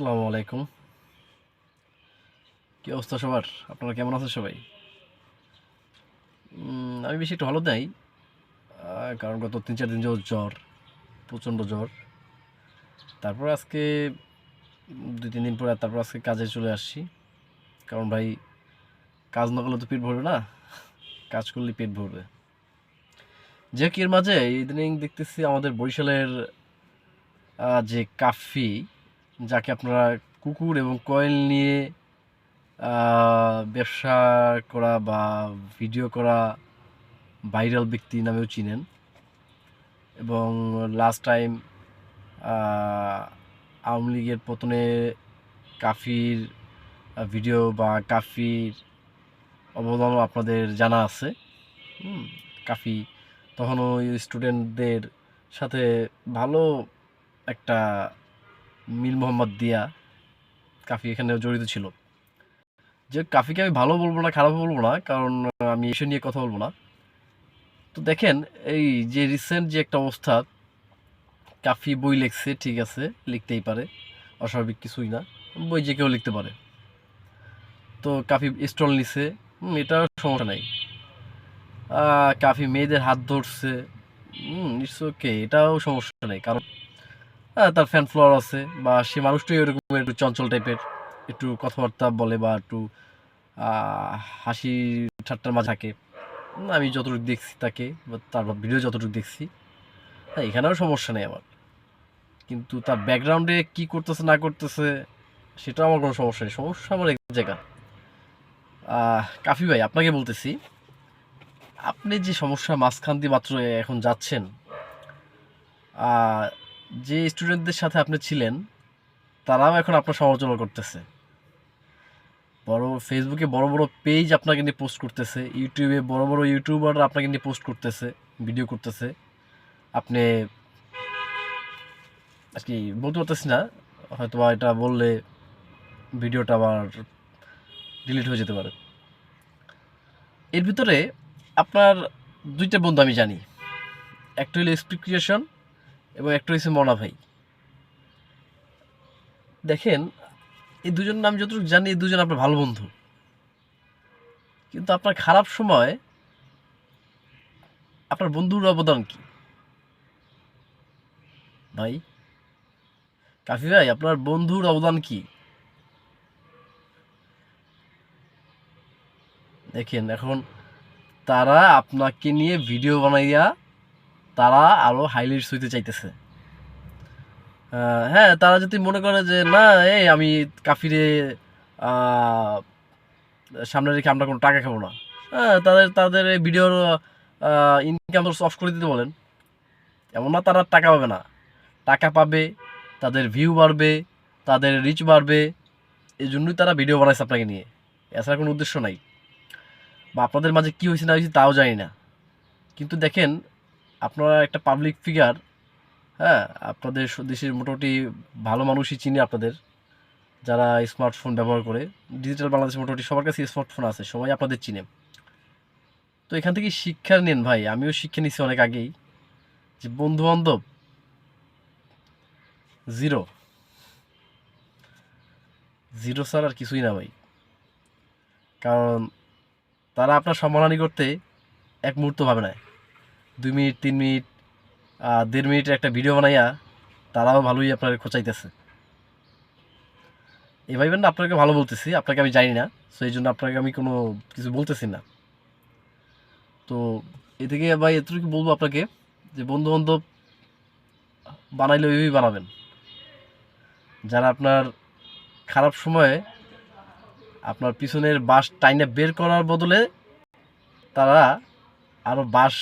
আসসালামু আলাইকুম। কি অবস্থা সবার? আপনারা কেমন আছেন সবাই? আমি বেশি একটু ভালো নাই কারণ গত তিন চার দিন জ্বর, প্রচণ্ড জ্বর। তারপর আজকে, দুই, তিন দিন পরে তারপর আজকে কাজে চলে আসছি। কারণ ভাই, কাজ না করলে তো পেট ভরবে না, কাজ করলে পেট ভরবে। যে কি এর মাঝে, ইদানিং দেখতেছি আমাদের বরিশালের যে কাফি যাকে আপনারা কুকুর এবং কয়েল নিয়ে ব্যবসা করা বা ভিডিও করা ভাইরাল ব্যক্তি নামেও চিনেন। এবং লাস্ট টাইম আওয়ামী লীগের পতনে কাফির ভিডিও বা কাফির অবদানও আপনাদের জানা আছে। কাফি তখন ওই স্টুডেন্টদের সাথে ভালো একটা মিল মোহাম্মদ দিয়া কাফি এখানে জড়িত ছিল। যে কাফিকে আমি ভালো বলব না খারাপ বলব না, কারণ আমি এসে নিয়ে কথা বলব না। তো দেখেন, এই যে রিসেন্ট যে একটা অবস্থা, কাফি বই লিখছে, ঠিক আছে, লিখতেই পারে, অস্বাভাবিক কিছুই না, বই যে কেউ লিখতে পারে। তো কাফি স্টল নিছে এটাও সমস্যা নাই। কাফি মেয়েদের হাত ধরছে, হুম ইটস ওকে এটাও সমস্যা নেই, কারণ তার ফ্যান ফ্লোয়ার আছে, বা সে মানুষটাই ওরকম একটু চঞ্চল টাইপের একটু কথাবার্তা বলে বা একটু হাসি ঠাট্টার মাঝে থাকে। আমি যতটুকু দেখছি তাকে, বা তার ভিডিও যতটুকু দেখছি হ্যাঁ এখানেও সমস্যা নেই আমার। কিন্তু তার ব্যাকগ্রাউন্ডে কি করতেছে, না করতেছে সেটা আমার কোনো সমস্যা নেই। সমস্যা আমার এক জায়গা। কাফি ভাই, আপনাকে বলতেছি, আপনি যে সমস্যা মাঝখান দিয়ে মাত্র এখন যাচ্ছেন যে স্টুডেন্টদের সাথে আপনি ছিলেন, তারাও এখন আপনার সমালোচনা করতেছে। বড় ফেসবুকে বড় বড় পেজ আপনাকে নিয়ে পোস্ট করতেছে ইউটিউবে বড় বড় ইউটিউবার আপনাকে নিয়ে পোস্ট করতেছে ভিডিও করতেছে। আপনি আর কি বলতে পারতেছি না, হয়তো এটা বললে ভিডিওটা আবার ডিলিট হয়ে যেতে পারে। এর ভিতরে আপনার দুইটা বন্ধু আমি জানি। একটা হলো এসপি ক্রিয়েশন এবং একটা হচ্ছে মনা ভাই। দেখেন, এই দুজন নাম যতটুকু জানি, এই দুজন আপনার ভালো বন্ধু। কিন্তু আপনার খারাপ সময়, আপনার বন্ধুর অবদান কি? ভাই, কাফি ভাই, আপনার বন্ধুর অবদান কি? দেখেন, এখন তারা আপনাকে নিয়ে ভিডিও বানাইয়া তারা আরও হাইলাইটস হইতে চাইতেছে। হ্যাঁ তারা যদি মনে করে যে, না, এই আমি কাফিরে সামনে রেখে আমরা কোনো টাকা খাব না। হ্যাঁ তাদের তাদের এই ভিডিওর ইনকাম সোর্স অফ করে দিতে বলেন। এমন না তারা টাকা পাবে না। টাকা পাবে, তাদের ভিউ বাড়বে, তাদের রিচ বাড়বে। এই জন্যই তারা ভিডিও বানাইছে আপনাকে নিয়ে। এছাড়া কোনো উদ্দেশ্য নাই। বা আপনাদের মাঝে কী হয়েছে না হয়েছে তাও জানি না। কিন্তু দেখেন আপনারা একটা পাবলিক ফিগার হ্যাঁ আপনাদের দেশের মোটামুটি ভালো মানুষই চিনি আপনাদের, যারা স্মার্টফোন ব্যবহার করে। ডিজিটাল বাংলাদেশ মোটামুটি সবার কাছে স্মার্টফোন আছে, সবাই আপনাদের চিনে। তো এখান থেকে শিক্ষা নেন ভাই, আমিও শিক্ষা নিছি অনেক আগেই, যে বন্ধু বান্ধব জিরো জিরো স্যার আর কিছুই না ভাই। কারণ তারা আপনার সম্মানহানি করতে এক মুহূর্ত ভাবে না দুই মিনিট, তিন মিনিট দেড় মিনিটের একটা ভিডিও বানাইয়া তারাও ভালোই আপনার খোঁচাইতেছে। এই ভাইবেন না, আপনাকে ভালো বলতেছি, আপনাকে আমি জানি না সো এই জন্য আপনাকে আমি কোনো কিছু বলতেছি না। তো এ থেকে ভাই এতটুকু বলব আপনাকে যে বন্ধু বান্ধব বানাইলে ওইভাবেই বানাবেন। যারা আপনার খারাপ সময়ে আপনার পিছনের বাস টাইনে বের করার বদলে তারা আরও বাস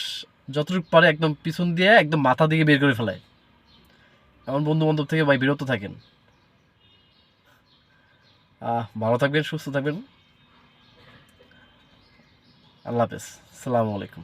যতটুকু পারে একদম পিছন দিয়ে একদম মাথা দিকে বের করে ফেলায়। এমন বন্ধু বান্ধব থেকে ভাই বিরত থাকেন। ভালো থাকবেন, সুস্থ থাকবেন। আল্লাহ হাফেজ। সালামু আলাইকুম।